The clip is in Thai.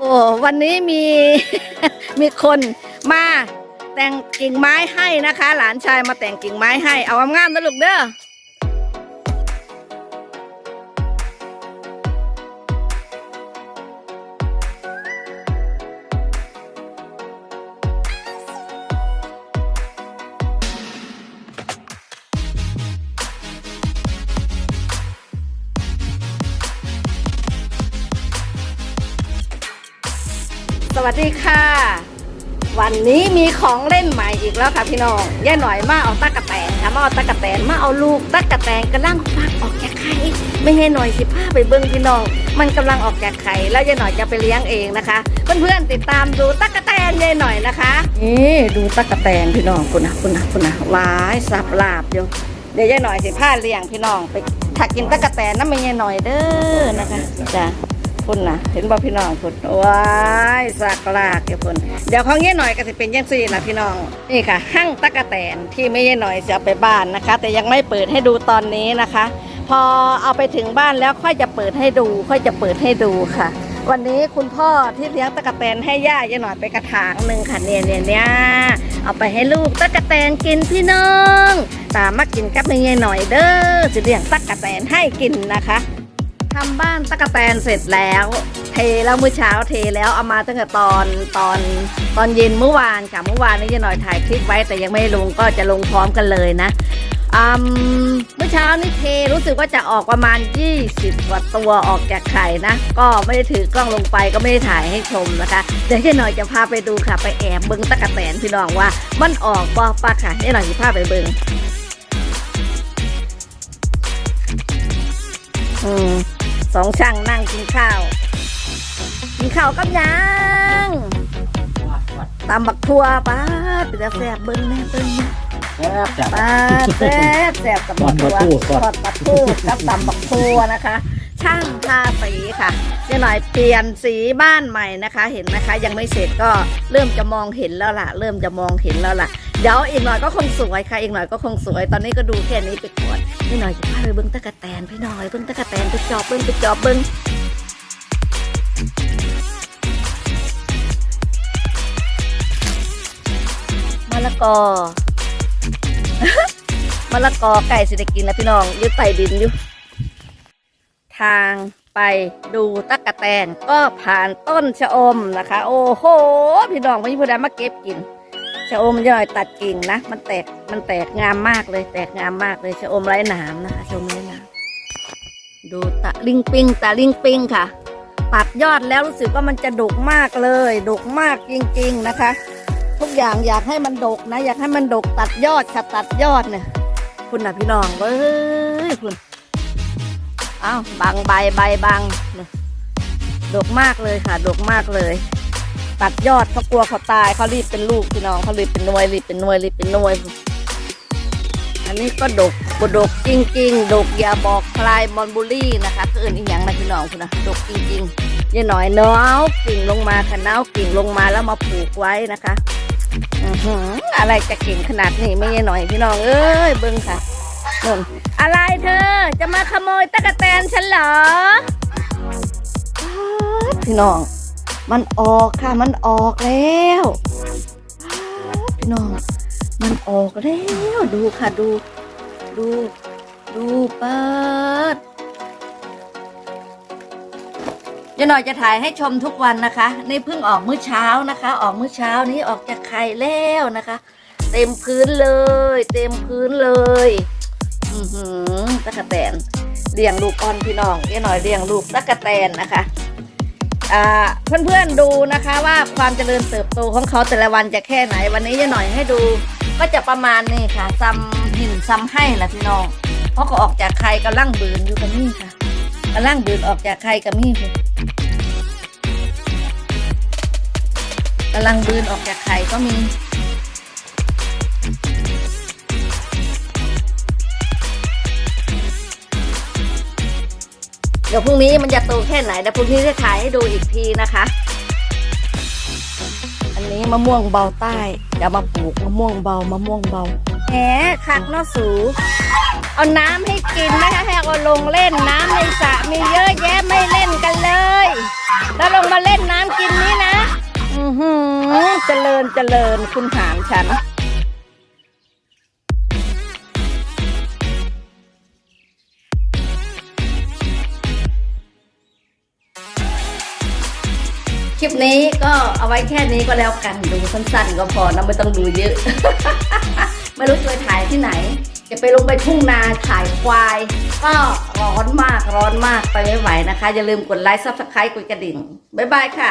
โอ้วันนี้มี มีคนมาแต่งกิ่งไม้ให้นะคะ หลานชายมาแต่งกิ่งไม้ให้เอางามๆนะลูกเด้อ วัสดีค่ะ วันนี้มีของเล่นใหม่อีกแล้วค่ะพี่น้องย่าหน่อยมาเอาตะกะแตนค่ะมาเอาตะกะแตนมาเอาลูกตะกะแตนกำลังฟักออกจากไข่ไม่ให้หน่อยสิพาไปเบิ้งพี่น้อง มันกำลังออกจากไข่แล้วย่าหน่อยจะไปเลี้ยงเองนะคะ เพื่อนๆติดตามดูตะกะแตนยาหน่อยนะคะนี่ดูตะกะแตนพี่น้องคุณนะคุณนะคุณนะวายสับลาบอยู่เดี๋ยวยาหน่อยสิพาเลี้ยงพี่น้องไปถักกินตะกะแตนน้ำมันยาหน่อยเด้อนะคะจ้ะ พุ่นนะเห็นบ่พี่น้องพุ่นว้ายสักลากเดี๋ยวพุ่นเดี๋ยวของเย่หน่อยก็จะเป็นยังซี่นะพี่น้องนี่ค่ะหั่งตะกะแตนที่ไม่เย่หน่อยจะเอาไปบ้านนะคะ แต่ยังไม่เปิดให้ดูตอนนี้นะคะ พอเอาไปถึงบ้านแล้วค่อยจะเปิดให้ดู ค่อยจะเปิดให้ดูค่ะ วันนี้คุณพ่อที่เลี้ยงตะกะแตนให้ย่าเย่หน่อยไปกระถางหนึ่งค่ะเนี่ยเนี่ยเนี่ยเอาไปให้ลูกตะกะแตนกินพี่น้อง ตามมากินกับไม่เย่หน่อยเด้อสิเลี้ยงตะกะแตนให้กินนะคะ ทำบ้านตะกะแตนเสร็จแล้ว เทแล้วเมื่อเช้าเทแล้วเอามาตั้งแต่ตอนตอนตอนเย็นเมื่อวานค่ะเมื่อวานนี้จะหน่อยถ่ายคลิปไว้แต่ยังไม่ลงก็จะลงพร้อมกันเลยนะอืมเมื่อเช้านี่เทรู้สึกว่าจะออกประมาณ 20 กว่าตัวออกจากไข่นะ ก็ไม่ได้ถือกล้องลงไปก็ไม่ได้ถ่ายให้ชมนะคะเดี๋ยวจะหน่อยจะพาไปดูค่ะ ไปแอบเบิ้งตะกะแตนพี่น้องว่า มันออกบ่ปะค่ะเดี๋ยวหน่อยจะพาไปเบิ้งอืม สองช่างนั่งกินข้าว กินข้าวกับหยังตำบักทั่วป้าดเป็นตาแซ่บเบิ้งแน่เบิ้งแน่ครับจับป้าดแซ่บแซ่บตำบักทั่วทอดปลาทูทอดทอดปลาทูกับตำบักทั่วนะคะ ช่างทาสีค่ะเจ๊หน่อยเปลี่ยนสีบ้านใหม่นะคะ เห็นไหมคะ ยังไม่เสร็จก็เริ่มจะมองเห็นแล้วล่ะ เริ่มจะมองเห็นแล้วล่ะ เดี๋ยวอีกหน่อยก็คงสวยค่ะ อีกหน่อยก็คงสวย ตอนนี้ก็ดูแค่นี้ไปก่อนพี่หน่อยจะพาไปเบิ้งตะกะแตนพี่หน่อยเบิ้งตะกะแตนไปจอบเบิ้งไปจอบเบิ้งมะละกอมะละกอไก่สิได้กินแล้วพี่น้องยืดไตดินอยู่ ทางไปดูตะกะแตนก็ผ่านต้นชะอมนะคะ โอ้โห พี่น้องไม่มีผู้ใดมาเก็บกิน ชะอมย่อยตัดกิ่งนะ มันแตก มันแตกงามมากเลย แตกงามมากเลยชะอมไร้หนามนะคะชะอมไร้หนามดูตะลิงปิงตะลิงปิงค่ะตัดยอดแล้วรู้สึกว่ามันจะดกมากเลยดกมากจริง ๆนะคะ ทุกอย่างอยากให้มันดกนะ อยากให้มันดกตัดยอดค่ะตัดยอดเนี่ยคุณนะพี่น้องเว้ยคุณอ้าวบางใบใบบางเนี่ยดกมากเลยค่ะดกมากเลย ตัดยอดเขากลัวเขาตายเขารีบเป็นลูกพี่น้องเขารีบเป็นนวยรีบเป็นนวยรีบเป็นนวย อันนี้ก็ดกบดกจริง ๆ ดกยาบอกใครมอนบุรี่นะคะคืออื่นอีกอย่างนะพี่น้องคุณนะดกจริงๆยี่หน่อยเนาะกิ่งลงมาค่ะเนากิ่งลงมาแล้วมาผูกไว้นะคะอืออะไรจะเก่งขนาดนี้ไม่ใช่หน่อยพี่น้องเอ้ยเบิ้งค่ะนุ่นอะไรเธอ จะมาขโมยตะกะแตนฉันเหรอพี่น้อง มันออกค่ะมันออกแล้วพี่น้องมันออกแล้วดูค่ะดู ดู ดูเปิดเดี๋ยหน่อยจะถ่ายให้ชมทุกวันนะคะ นี่เพิ่งออกมื้อเช้านะคะ ออกมื้อเช้านี้ออกจากไข่แล้วนะคะ เต็มพื้นเลย เต็มพื้นเลย อือหือตะกะแตนเลี้ยงลูกอ่อนพี่น้องเดี๋ยหน่อยเลี้ยงลูกตะกะแตนนะคะ เพื่อนๆดูนะคะว่าความเจริญเติบโตของเขาแต่ละวันจะแค่ไหน วันนี้จะหน่อยให้ดู ก็จะประมาณนี้ค่ะซ้ำหินซ้ำให้ละพี่น้องเพราะก็ออกจากไข่กำลังบืนอยู่กับนี่ค่ะกำลังบืนออกจากไข่กับนี่ค่ะกำลังบืนออกจากไข่ก็มี เดี๋ยวพรุ่งนี้มันจะโตแค่ไหนเดี๋ยวพรุ่งนี้จะถ่ายให้ดูอีกทีนะคะ อันนี้มะม่วงเบาใต้เดี๋ยวมาปลูกมะม่วงเบามะม่วงเบาแหมคักนอสูเอาน้ำให้กินนะคะให้เอาลงเล่นน้ำในสระมีเยอะแยะไม่เล่นกันเลยถ้าลงมาเล่นน้ำกินนี้นะ อือหือเจริญเจริญคุณหานฉัน คลิปนี้ก็เอาไว้แค่นี้ก็แล้วกันดูสั้นๆก็พอนะไม่ต้องดูเยอะ ไม่รู้จะไปถ่ายที่ไหน จะไปลงไปทุ่งนาถ่ายควาย ก็ร้อนมากร้อนมากไปไม่ไหวนะคะ อย่าลืมกดไลค์ซับสไครต์กดกระดิ่ง บ๊ายบายค่ะ